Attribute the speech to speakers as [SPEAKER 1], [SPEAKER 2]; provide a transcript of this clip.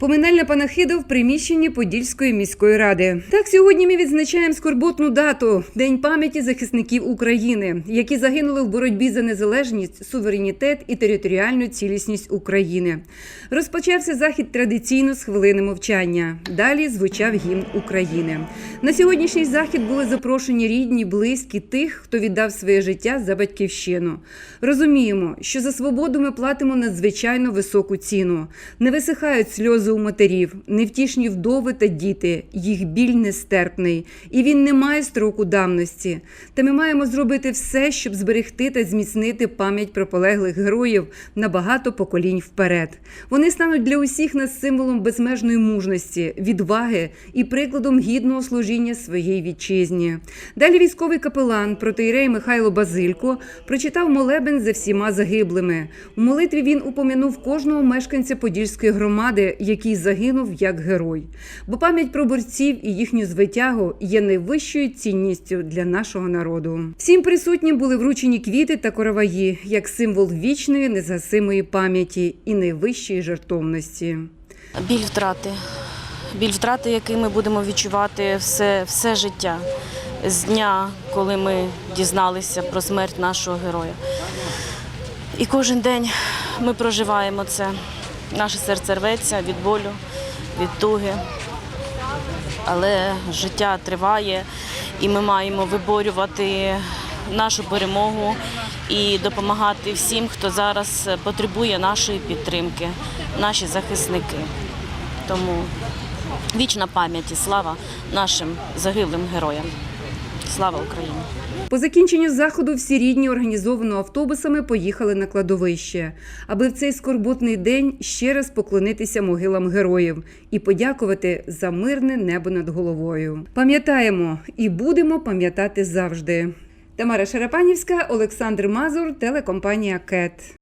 [SPEAKER 1] Поминальна панахида в приміщенні Подільської міської ради. Так сьогодні ми відзначаємо скорботну дату День пам'яті захисників України, які загинули в боротьбі за незалежність, суверенітет і територіальну цілісність України. Розпочався захід традиційно з хвилини мовчання. Далі звучав гімн України. На сьогоднішній захід були запрошені рідні, близькі тих, хто віддав своє життя за батьківщину. Розуміємо, що за свободу ми платимо надзвичайно високу ціну. Не висихають сльози у матерів, невтішні вдови та діти. Їх біль нестерпний, і він не має строку давності. Та ми маємо зробити все, щоб зберегти та зміцнити пам'ять про полеглих героїв на багато поколінь вперед. Вони стануть для усіх нас символом безмежної мужності, відваги і прикладом гідного служіння своїй вітчизні. Далі військовий капелан протиєрей Михайло Базилько прочитав молебен за всіма загиблими. У молитві він упомянув кожного мешканця Подільської громади, який загинув як герой. Бо пам'ять про борців і їхню звитягу є найвищою цінністю для нашого народу. Всім присутнім були вручені квіти та короваї як символ вічної незгасимої пам'яті і найвищої жертовності.
[SPEAKER 2] Біль втрати. Біль втрати, який ми будемо відчувати все, все життя з дня, коли ми дізналися про смерть нашого героя. І кожен день ми проживаємо це. Наше серце рветься від болю, від туги. Але життя триває, і ми маємо виборювати нашу перемогу і допомагати всім, хто зараз потребує нашої підтримки, наші захисники. Тому вічна пам'ять і слава нашим загиблим героям. Слава Україні!
[SPEAKER 1] По закінченню заходу всі рідні організовано автобусами поїхали на кладовище, аби в цей скорботний день ще раз поклонитися могилам героїв і подякувати за мирне небо над головою. Пам'ятаємо і будемо пам'ятати завжди. Тамара Шарапанівська, Олександр Мазур, телекомпанія КЕТ.